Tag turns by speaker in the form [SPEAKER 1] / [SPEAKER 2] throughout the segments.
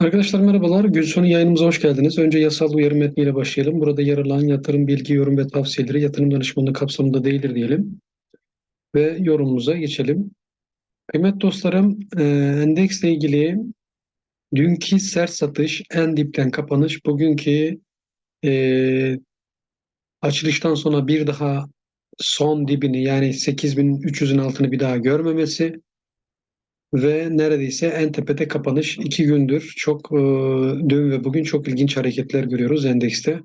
[SPEAKER 1] Arkadaşlar merhabalar. Gün sonu yayınımıza hoş geldiniz. Önce yasal uyarı metniyle başlayalım. Burada yer alan yatırım bilgi, yorum ve tavsiyeleri yatırım danışmanlığı kapsamında değildir diyelim. Ve yorumumuza geçelim. Kıymet dostlarım, e, endeksle ilgili dünkü sert satış, en dipten kapanış, bugünkü e, açılıştan sonra bir daha son dibini yani 8300'ün altını bir daha görmemesi ve neredeyse en tepede kapanış iki gündür çok e, dün ve bugün çok ilginç hareketler görüyoruz endekste.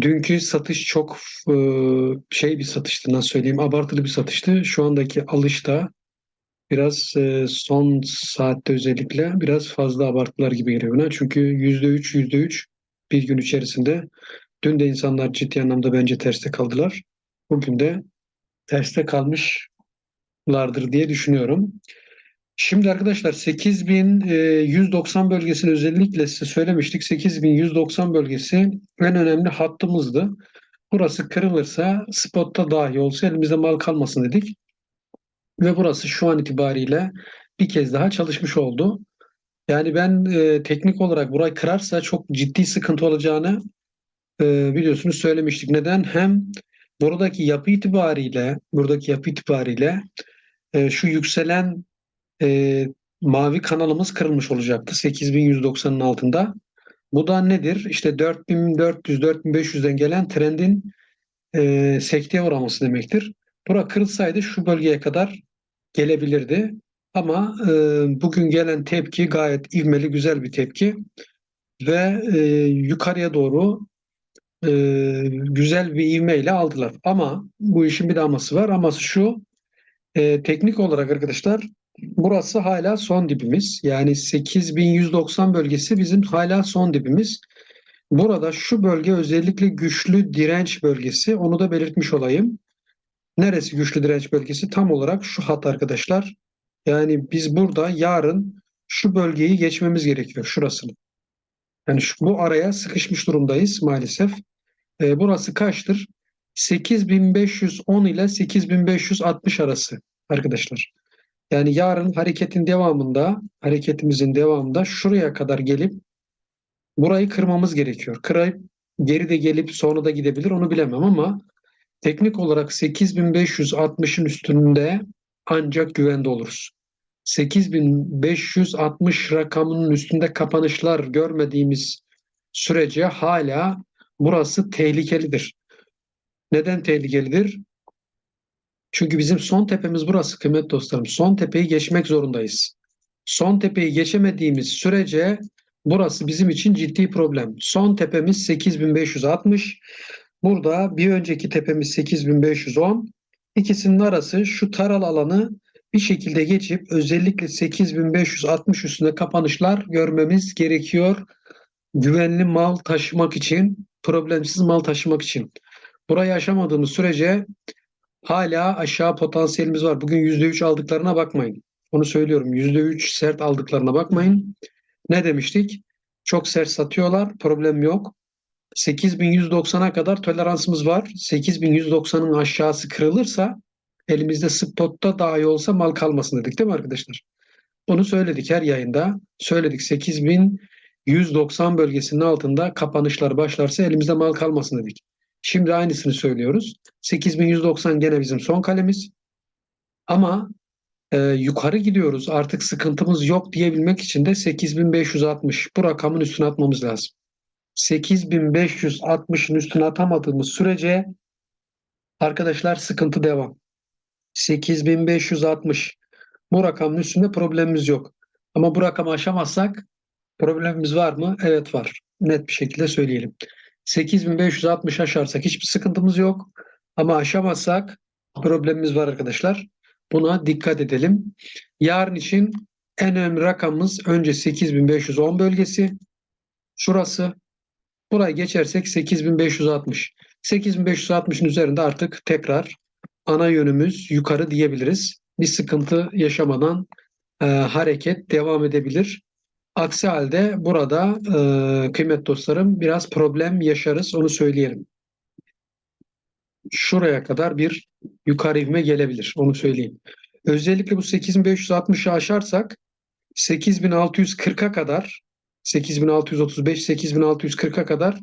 [SPEAKER 1] Dünkü satış çok e, şey bir satıştı nasıl söyleyeyim abartılı bir satıştı. Şu andaki alışta biraz e, son saatte özellikle biraz fazla abarttılar gibi geliyor bana. Çünkü %3 %3 bir gün içerisinde dün de insanlar ciddi anlamda bence terste kaldılar. Bugün de terste kalmış lardır diye düşünüyorum. Şimdi arkadaşlar 8190 bölgesini özellikle size söylemiştik. 8190 bölgesi en önemli hattımızdı. Burası kırılırsa spotta dahi olsa elimizde mal kalmasın dedik. Ve burası şu an itibariyle bir kez daha çalışmış oldu. Yani ben e, teknik olarak burayı kırarsa çok ciddi sıkıntı olacağını e, biliyorsunuz söylemiştik. Neden? Hem buradaki yapı itibariyle buradaki yapı itibariyle e, şu yükselen e, mavi kanalımız kırılmış olacaktı 8190'ın altında. Bu da nedir? İşte 4400-4500'den gelen trendin e, sekteye uğraması demektir. Bura kırılsaydı şu bölgeye kadar gelebilirdi. Ama e, bugün gelen tepki gayet ivmeli, güzel bir tepki. Ve e, yukarıya doğru e, güzel bir ivmeyle aldılar. Ama bu işin bir de aması var. Aması şu, e, teknik olarak arkadaşlar burası hala son dibimiz. Yani 8190 bölgesi bizim hala son dibimiz. Burada şu bölge özellikle güçlü direnç bölgesi. Onu da belirtmiş olayım. Neresi güçlü direnç bölgesi? Tam olarak şu hat arkadaşlar. Yani biz burada yarın şu bölgeyi geçmemiz gerekiyor. Şurasını. Yani şu, bu araya sıkışmış durumdayız maalesef. E, burası kaçtır? 8510 ile 8560 arası arkadaşlar. Yani yarın hareketin devamında, hareketimizin devamında şuraya kadar gelip burayı kırmamız gerekiyor. Kırayıp geri de gelip sonra da gidebilir onu bilemem ama teknik olarak 8560'ın üstünde ancak güvende oluruz. 8560 rakamının üstünde kapanışlar görmediğimiz sürece hala burası tehlikelidir. Neden tehlikelidir? Çünkü bizim son tepemiz burası kıymetli dostlarım. Son tepeyi geçmek zorundayız. Son tepeyi geçemediğimiz sürece burası bizim için ciddi problem. Son tepemiz 8560. Burada bir önceki tepemiz 8510. İkisinin arası şu taral alanı bir şekilde geçip özellikle 8560 üstünde kapanışlar görmemiz gerekiyor. Güvenli mal taşımak için, problemsiz mal taşımak için. Burayı aşamadığımız sürece hala aşağı potansiyelimiz var. Bugün %3 aldıklarına bakmayın. Onu söylüyorum. %3 sert aldıklarına bakmayın. Ne demiştik? Çok sert satıyorlar. Problem yok. 8190'a kadar toleransımız var. 8190'ın aşağısı kırılırsa elimizde spotta dahi olsa mal kalmasın dedik değil mi arkadaşlar? Bunu söyledik her yayında. Söyledik 8190 bölgesinin altında kapanışlar başlarsa elimizde mal kalmasın dedik. Şimdi aynısını söylüyoruz. 8190 gene bizim son kalemiz. Ama e, yukarı gidiyoruz. Artık sıkıntımız yok diyebilmek için de 8560 bu rakamın üstüne atmamız lazım. 8560'ın üstüne atamadığımız sürece arkadaşlar sıkıntı devam. 8560 bu rakamın üstünde problemimiz yok. Ama bu rakamı aşamazsak problemimiz var mı? Evet var. Net bir şekilde söyleyelim. 8560 aşarsak hiçbir sıkıntımız yok. Ama aşamazsak problemimiz var arkadaşlar. Buna dikkat edelim. Yarın için en önemli rakamımız önce 8510 bölgesi. Şurası. Burayı geçersek 8560. 8560'ın üzerinde artık tekrar ana yönümüz yukarı diyebiliriz. Bir sıkıntı yaşamadan e, hareket devam edebilir. Aksi halde burada e, kıymet dostlarım biraz problem yaşarız onu söyleyelim. Şuraya kadar bir yukarı ivme gelebilir onu söyleyeyim. Özellikle bu 8560'ı aşarsak 8640'a kadar 8635 8640'a kadar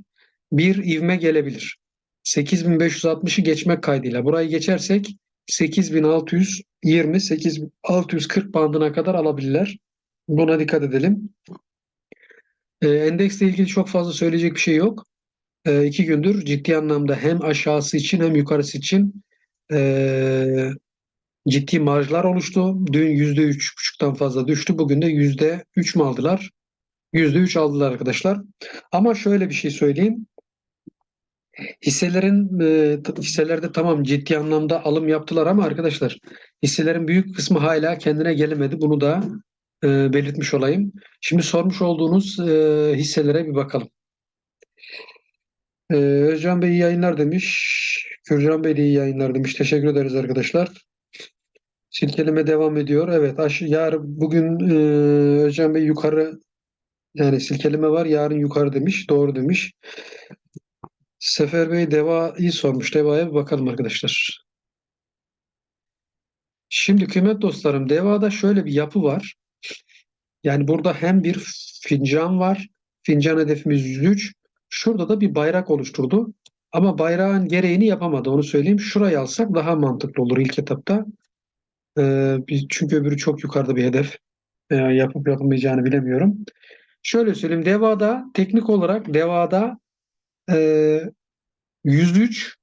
[SPEAKER 1] bir ivme gelebilir. 8560'ı geçmek kaydıyla. Burayı geçersek 8620 8640 bandına kadar alabilirler. Buna dikkat edelim. Ee, endeksle ilgili çok fazla söyleyecek bir şey yok. Ee, iki gündür ciddi anlamda hem aşağısı için hem yukarısı için ee, ciddi marjlar oluştu. Dün %3,5'tan fazla düştü. Bugün de %3 mü aldılar? %3 aldılar arkadaşlar. Ama şöyle bir şey söyleyeyim. Hisselerin e, hisselerde tamam ciddi anlamda alım yaptılar ama arkadaşlar hisselerin büyük kısmı hala kendine gelemedi. Bunu da e, belirtmiş olayım. Şimdi sormuş olduğunuz e, hisselere bir bakalım. E, Özcan Bey iyi yayınlar demiş. Gürcan Bey de iyi yayınlar demiş. Teşekkür ederiz arkadaşlar. Silkeleme devam ediyor. Evet, aş yarın bugün e, Özcan Bey yukarı yani silkeleme var. Yarın yukarı demiş. Doğru demiş. Sefer Bey Deva'yı sormuş. Deva'ya bir bakalım arkadaşlar. Şimdi kıymet dostlarım Deva'da şöyle bir yapı var. Yani burada hem bir fincan var. Fincan hedefimiz 103. Şurada da bir bayrak oluşturdu. Ama bayrağın gereğini yapamadı. Onu söyleyeyim. Şurayı alsak daha mantıklı olur ilk etapta. Ee, çünkü öbürü çok yukarıda bir hedef. Ee, yapıp yapılmayacağını bilemiyorum. Şöyle söyleyeyim. Deva'da teknik olarak Deva'da e, 103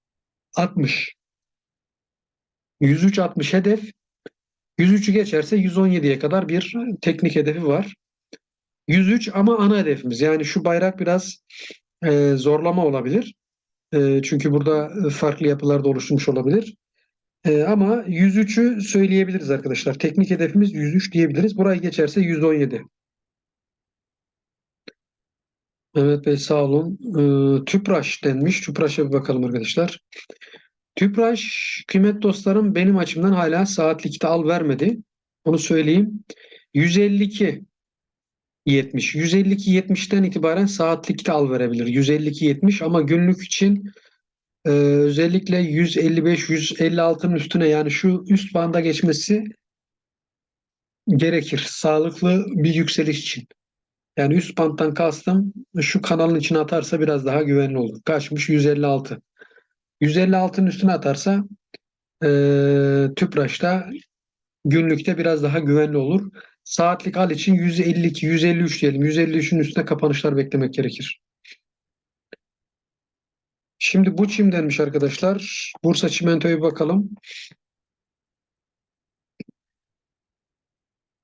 [SPEAKER 1] 60 103 60 hedef 103'ü geçerse 117'ye kadar bir teknik hedefi var. 103 ama ana hedefimiz. Yani şu bayrak biraz e, zorlama olabilir. E, çünkü burada farklı yapılar da oluşmuş olabilir. E, ama 103'ü söyleyebiliriz arkadaşlar. Teknik hedefimiz 103 diyebiliriz. Burayı geçerse 117. Mehmet Bey sağ olun. E, Tüpraş denmiş. Tüpraş'a bir bakalım arkadaşlar. Tüpraş kıymet dostlarım benim açımdan hala saatlikte al vermedi. Onu söyleyeyim. 152 70. 152 70'ten itibaren saatlikte al verebilir. 152 70 ama günlük için e, özellikle 155 156'nın üstüne yani şu üst banda geçmesi gerekir. Sağlıklı bir yükseliş için. Yani üst banttan kastım şu kanalın içine atarsa biraz daha güvenli olur. Kaçmış 156. 156'nın üstüne atarsa e, Tüpraş'ta günlükte biraz daha güvenli olur. Saatlik al için 152, 153 diyelim. 153'ün üstüne kapanışlar beklemek gerekir. Şimdi bu çim denmiş arkadaşlar. Bursa çimentoya bakalım.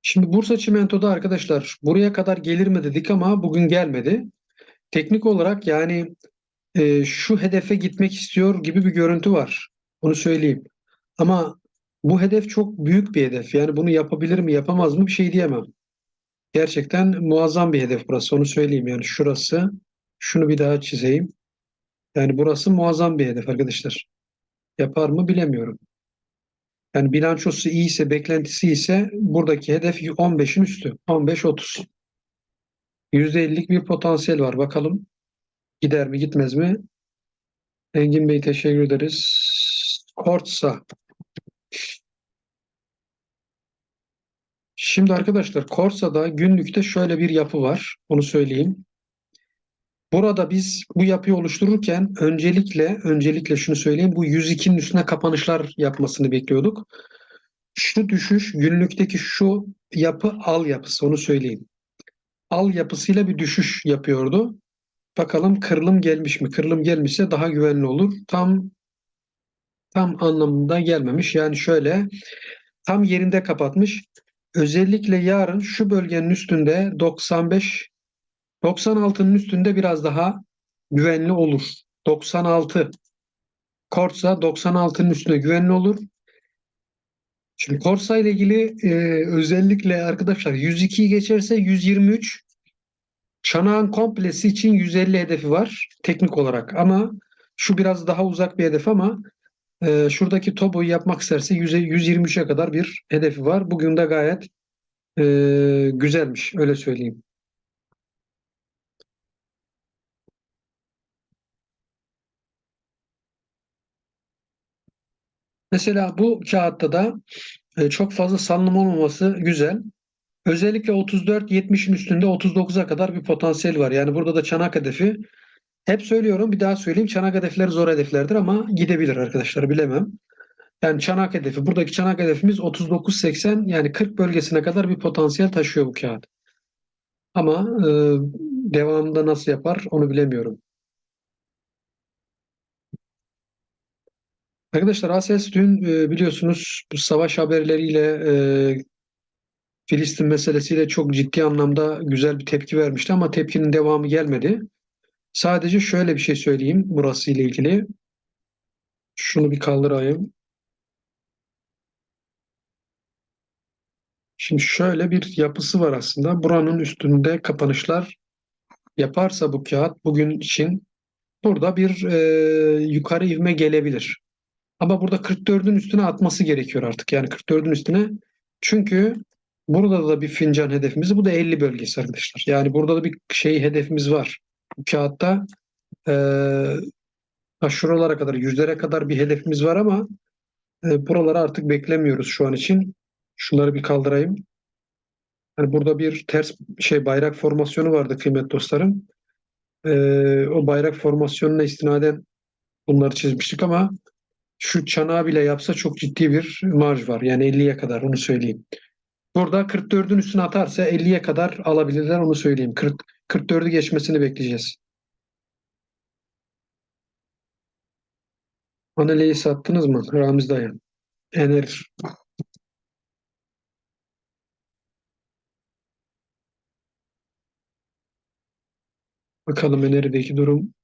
[SPEAKER 1] Şimdi Bursa çimentoda arkadaşlar buraya kadar gelir mi dedik ama bugün gelmedi. Teknik olarak yani e, şu hedefe gitmek istiyor gibi bir görüntü var. Onu söyleyeyim. Ama bu hedef çok büyük bir hedef. Yani bunu yapabilir mi, yapamaz mı bir şey diyemem. Gerçekten muazzam bir hedef burası. Onu söyleyeyim. Yani şurası, şunu bir daha çizeyim. Yani burası muazzam bir hedef arkadaşlar. Yapar mı bilemiyorum. Yani bilançosu iyiyse, beklentisi ise buradaki hedef 15'in üstü. 15-30. %50'lik bir potansiyel var. Bakalım gider mi gitmez mi? Engin Bey teşekkür ederiz. Kortsa. Şimdi arkadaşlar Korsa'da günlükte şöyle bir yapı var. Onu söyleyeyim. Burada biz bu yapıyı oluştururken öncelikle öncelikle şunu söyleyeyim. Bu 102'nin üstüne kapanışlar yapmasını bekliyorduk. Şu düşüş günlükteki şu yapı al yapısı onu söyleyeyim. Al yapısıyla bir düşüş yapıyordu. Bakalım kırılım gelmiş mi? Kırılım gelmişse daha güvenli olur. Tam tam anlamında gelmemiş. Yani şöyle tam yerinde kapatmış. Özellikle yarın şu bölgenin üstünde 95 96'nın üstünde biraz daha güvenli olur. 96 Korsa 96'nın üstünde güvenli olur. Şimdi Korsa ile ilgili e, özellikle arkadaşlar 102'yi geçerse 123 Çanağın komplesi için 150 hedefi var teknik olarak ama şu biraz daha uzak bir hedef ama e, şuradaki toboyu yapmak isterse 100, 123'e kadar bir hedefi var. Bugün de gayet e, güzelmiş öyle söyleyeyim. Mesela bu kağıtta da e, çok fazla salınım olmaması güzel. Özellikle 34-70'in üstünde 39'a kadar bir potansiyel var. Yani burada da çanak hedefi hep söylüyorum bir daha söyleyeyim çanak hedefleri zor hedeflerdir ama gidebilir arkadaşlar bilemem. Yani çanak hedefi buradaki çanak hedefimiz 39-80 yani 40 bölgesine kadar bir potansiyel taşıyor bu kağıt. Ama e, devamında nasıl yapar onu bilemiyorum. Arkadaşlar Ases dün e, biliyorsunuz bu savaş haberleriyle e, Filistin meselesiyle çok ciddi anlamda güzel bir tepki vermişti ama tepkinin devamı gelmedi. Sadece şöyle bir şey söyleyeyim burası ile ilgili. Şunu bir kaldırayım. Şimdi şöyle bir yapısı var aslında. Buranın üstünde kapanışlar yaparsa bu kağıt bugün için burada bir e, yukarı ivme gelebilir. Ama burada 44'ün üstüne atması gerekiyor artık. Yani 44'ün üstüne. Çünkü burada da bir fincan hedefimiz. Bu da 50 bölgesi arkadaşlar. Yani burada da bir şey hedefimiz var. Bu kağıtta e, şuralara kadar, yüzlere kadar bir hedefimiz var ama e, buraları artık beklemiyoruz şu an için. Şunları bir kaldırayım. Yani burada bir ters şey bayrak formasyonu vardı kıymetli dostlarım. E, o bayrak formasyonuna istinaden bunları çizmiştik ama şu çanağı bile yapsa çok ciddi bir marj var. Yani 50'ye kadar onu söyleyeyim. Burada 44'ün üstüne atarsa 50'ye kadar alabilirler onu söyleyeyim. 40, 44'ü geçmesini bekleyeceğiz. Analeyi sattınız mı? Ramiz Dayan. Ener. Bakalım Ener'deki durum.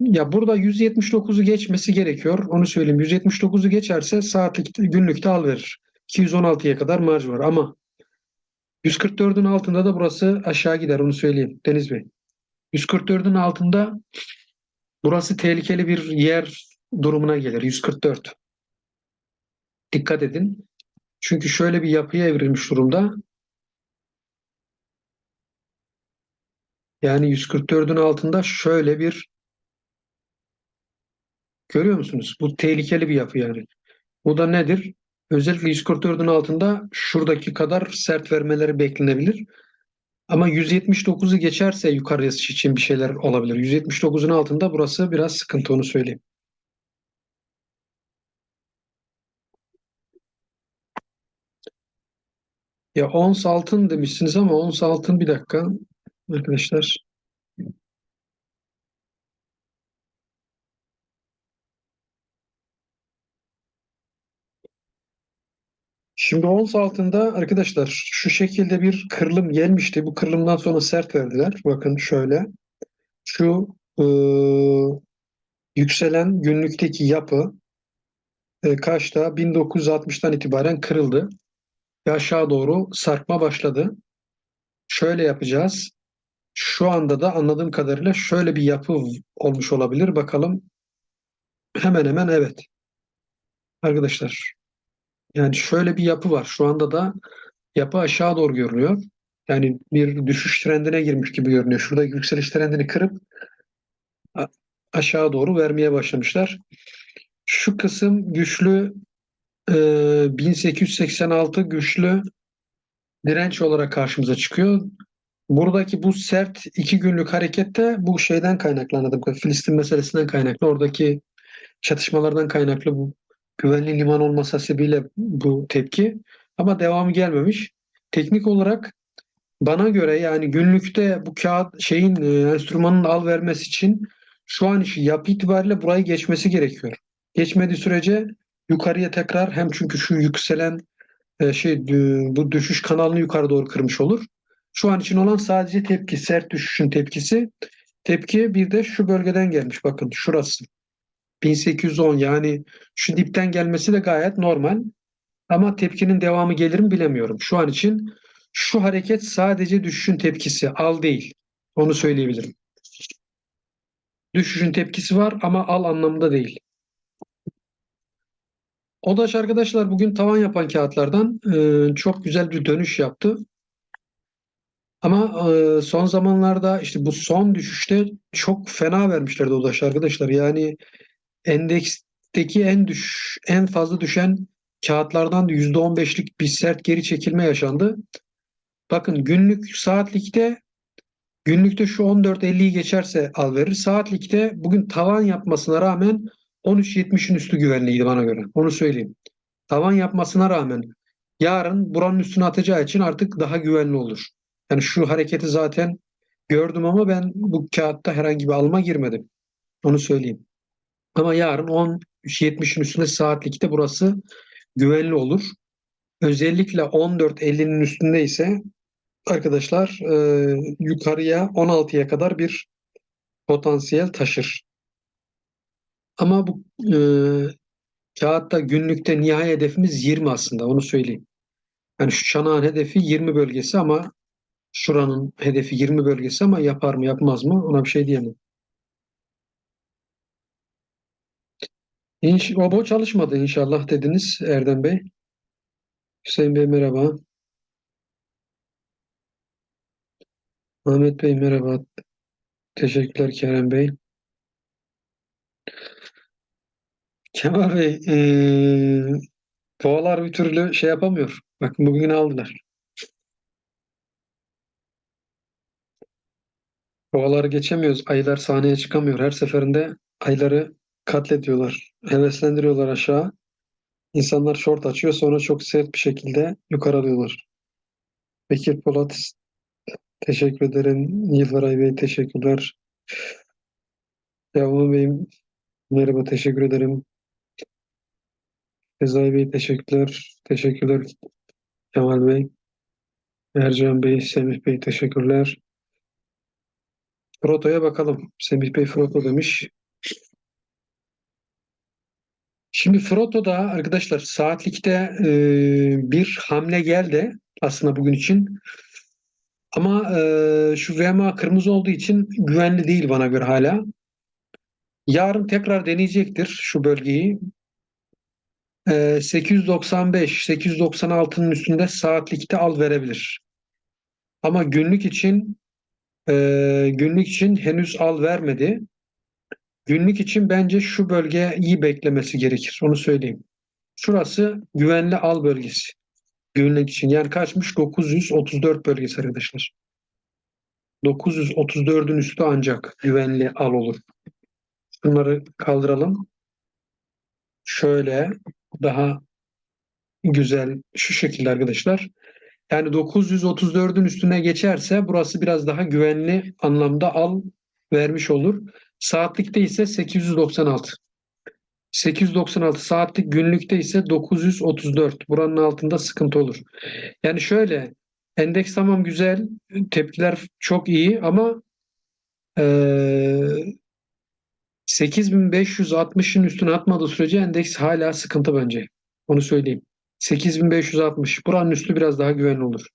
[SPEAKER 1] Ya burada 179'u geçmesi gerekiyor. Onu söyleyeyim. 179'u geçerse saatlik günlükte al verir. 216'ya kadar marj var ama 144'ün altında da burası aşağı gider onu söyleyeyim Deniz Bey. 144'ün altında burası tehlikeli bir yer durumuna gelir. 144. Dikkat edin. Çünkü şöyle bir yapıya evrilmiş durumda. Yani 144'ün altında şöyle bir görüyor musunuz? Bu tehlikeli bir yapı yani. Bu da nedir? Özellikle 144'ün altında şuradaki kadar sert vermeleri beklenebilir. Ama 179'u geçerse yukarısı için bir şeyler olabilir. 179'un altında burası biraz sıkıntı onu söyleyeyim. Ya ons altın demişsiniz ama ons altın bir dakika arkadaşlar. Şimdi ons altında arkadaşlar şu şekilde bir kırılım gelmişti. Bu kırılımdan sonra sert verdiler. Bakın şöyle. Şu e, yükselen günlükteki yapı e, kaçta? 1960'tan itibaren kırıldı. Ve aşağı doğru sarkma başladı. Şöyle yapacağız. Şu anda da anladığım kadarıyla şöyle bir yapı olmuş olabilir. Bakalım. Hemen hemen evet. Arkadaşlar yani şöyle bir yapı var. Şu anda da yapı aşağı doğru görünüyor. Yani bir düşüş trendine girmiş gibi görünüyor. Şurada yükseliş trendini kırıp aşağı doğru vermeye başlamışlar. Şu kısım güçlü e, 1886 güçlü direnç olarak karşımıza çıkıyor. Buradaki bu sert iki günlük harekette bu şeyden kaynaklı anladım. Filistin meselesinden kaynaklı. Oradaki çatışmalardan kaynaklı bu güvenli liman olması sebebiyle bu tepki. Ama devamı gelmemiş. Teknik olarak bana göre yani günlükte bu kağıt şeyin e, enstrümanın al vermesi için şu an işi yapı itibariyle burayı geçmesi gerekiyor. Geçmediği sürece yukarıya tekrar hem çünkü şu yükselen e, şey bu düşüş kanalını yukarı doğru kırmış olur. Şu an için olan sadece tepki, sert düşüşün tepkisi. Tepki bir de şu bölgeden gelmiş. Bakın şurası. 1810 yani şu dipten gelmesi de gayet normal. Ama tepkinin devamı gelir mi bilemiyorum. Şu an için şu hareket sadece düşüşün tepkisi, al değil. Onu söyleyebilirim. Düşüşün tepkisi var ama al anlamında değil. Odaş arkadaşlar bugün tavan yapan kağıtlardan e, çok güzel bir dönüş yaptı. Ama e, son zamanlarda işte bu son düşüşte çok fena vermişlerdi Odaş arkadaşlar. Yani endeksteki en düş en fazla düşen kağıtlardan da %15'lik bir sert geri çekilme yaşandı. Bakın günlük saatlikte günlükte şu 14.50'yi geçerse al verir. Saatlikte bugün tavan yapmasına rağmen 13.70'in üstü güvenliydi bana göre. Onu söyleyeyim. Tavan yapmasına rağmen yarın buranın üstüne atacağı için artık daha güvenli olur. Yani şu hareketi zaten gördüm ama ben bu kağıtta herhangi bir alma girmedim. Onu söyleyeyim. Ama yarın 10.70'in üstünde saatlikte burası güvenli olur. Özellikle 14.50'nin üstünde ise arkadaşlar e, yukarıya 16'ya kadar bir potansiyel taşır. Ama bu e, kağıtta günlükte nihai hedefimiz 20 aslında onu söyleyeyim. Yani şu çanağın hedefi 20 bölgesi ama şuranın hedefi 20 bölgesi ama yapar mı yapmaz mı ona bir şey diyemem. İnş Obo çalışmadı inşallah dediniz Erdem Bey. Hüseyin Bey merhaba. Ahmet Bey merhaba. Teşekkürler Kerem Bey. Kemal Bey eee boğalar bir türlü şey yapamıyor. Bakın bugün aldılar. Boğaları geçemiyoruz. Ayılar sahneye çıkamıyor. Her seferinde ayıları katlediyorlar. Heveslendiriyorlar aşağı. İnsanlar şort açıyor sonra çok sert bir şekilde yukarı alıyorlar. Bekir Polat teşekkür ederim. Yıldıray Bey teşekkürler. Yavrum Bey'im merhaba teşekkür ederim. Sezai Bey teşekkürler. Teşekkürler Kemal Bey. Ercan Bey, Semih Bey teşekkürler. Froto'ya bakalım. Semih Bey Froto demiş. Şimdi Froto'da arkadaşlar saatlikte e, bir hamle geldi aslında bugün için. Ama e, şu VMA kırmızı olduğu için güvenli değil bana göre hala. Yarın tekrar deneyecektir şu bölgeyi. E, 895, 896'nın üstünde saatlikte al verebilir. Ama günlük için e, günlük için henüz al vermedi. Günlük için bence şu bölgeyi beklemesi gerekir. Onu söyleyeyim. Şurası güvenli al bölgesi. Günlük için. Yani kaçmış? 934 bölgesi arkadaşlar. 934'ün üstü ancak güvenli al olur. Bunları kaldıralım. Şöyle daha güzel şu şekilde arkadaşlar. Yani 934'ün üstüne geçerse burası biraz daha güvenli anlamda al vermiş olur. Saatlikte ise 896. 896 saatlik günlükte ise 934. Buranın altında sıkıntı olur. Yani şöyle endeks tamam güzel, tepkiler çok iyi ama ee, 8560'ın üstüne atmadığı sürece endeks hala sıkıntı bence. Onu söyleyeyim. 8560. Buranın üstü biraz daha güvenli olur.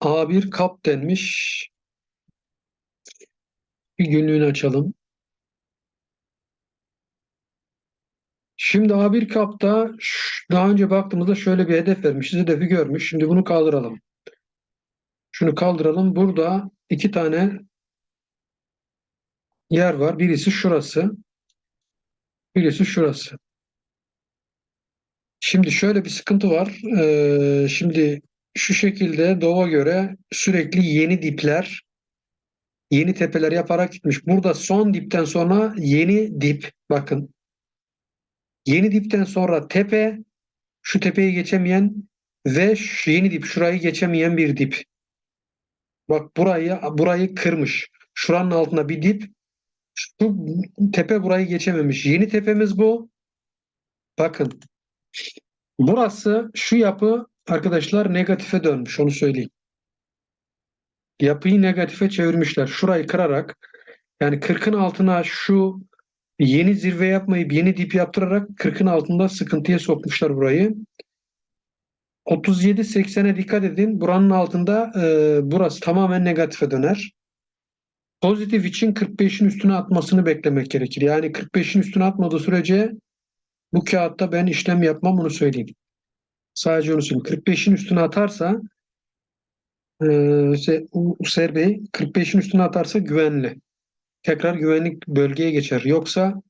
[SPEAKER 1] A1 kap denmiş. Bir günlüğünü açalım. Şimdi A1 kapta daha önce baktığımızda şöyle bir hedef vermişiz. Hedefi görmüş. Şimdi bunu kaldıralım. Şunu kaldıralım. Burada iki tane yer var. Birisi şurası. Birisi şurası. Şimdi şöyle bir sıkıntı var. Ee, şimdi şu şekilde Doğu'a göre sürekli yeni dipler, yeni tepeler yaparak gitmiş. Burada son dipten sonra yeni dip. Bakın. Yeni dipten sonra tepe, şu tepeyi geçemeyen ve şu yeni dip, şurayı geçemeyen bir dip. Bak burayı burayı kırmış. Şuranın altında bir dip. Şu tepe burayı geçememiş. Yeni tepemiz bu. Bakın. Burası şu yapı arkadaşlar negatife dönmüş. Onu söyleyeyim. Yapıyı negatife çevirmişler. Şurayı kırarak yani 40'ın altına şu yeni zirve yapmayıp yeni dip yaptırarak 40'ın altında sıkıntıya sokmuşlar burayı. 37-80'e dikkat edin. Buranın altında e, burası tamamen negatife döner. Pozitif için 45'in üstüne atmasını beklemek gerekir. Yani 45'in üstüne atmadığı sürece bu kağıtta ben işlem yapmam onu söyleyeyim. Sadece onu söyleyeyim. 45'in üstüne atarsa e, User Bey 45'in üstüne atarsa güvenli. Tekrar güvenlik bölgeye geçer. Yoksa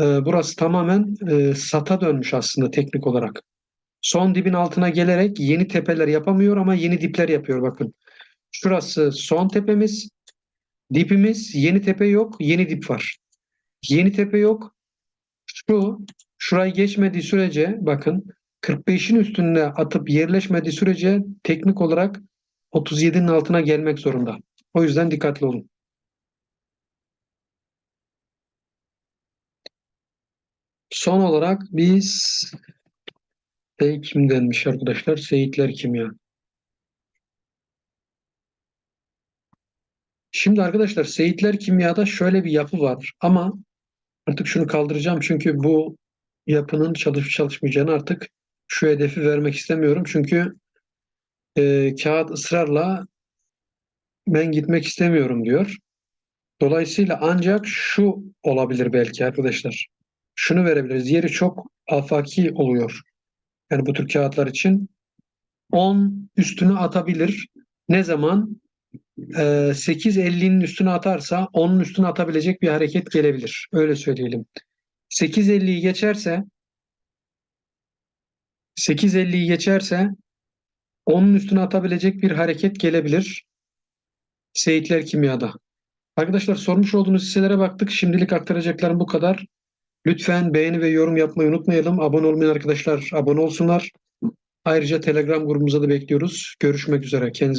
[SPEAKER 1] e, burası tamamen e, sata dönmüş aslında teknik olarak. Son dibin altına gelerek yeni tepeler yapamıyor ama yeni dipler yapıyor bakın. Şurası son tepemiz, dipimiz, yeni tepe yok, yeni dip var. Yeni tepe yok. Şu, şurayı geçmediği sürece bakın 45'in üstüne atıp yerleşmediği sürece teknik olarak 37'nin altına gelmek zorunda. O yüzden dikkatli olun. Son olarak biz Sey kim denmiş arkadaşlar? Seyitler kim ya? Şimdi arkadaşlar Seyitler kimyada şöyle bir yapı var ama artık şunu kaldıracağım çünkü bu yapının çalışıp çalışmayacağını artık şu hedefi vermek istemiyorum. Çünkü e, kağıt ısrarla ben gitmek istemiyorum diyor. Dolayısıyla ancak şu olabilir belki arkadaşlar. Şunu verebiliriz. Yeri çok afaki oluyor. Yani bu tür kağıtlar için 10 üstünü atabilir. Ne zaman? Ee, 8.50'nin üstüne atarsa 10'un üstüne atabilecek bir hareket gelebilir. Öyle söyleyelim. 8.50'yi geçerse 8.50'yi geçerse 10'un üstüne atabilecek bir hareket gelebilir. Seyitler kimyada. Arkadaşlar sormuş olduğunuz hisselere baktık. Şimdilik aktaracaklarım bu kadar. Lütfen beğeni ve yorum yapmayı unutmayalım. Abone olmayan arkadaşlar abone olsunlar. Ayrıca Telegram grubumuza da bekliyoruz. Görüşmek üzere. Kendinize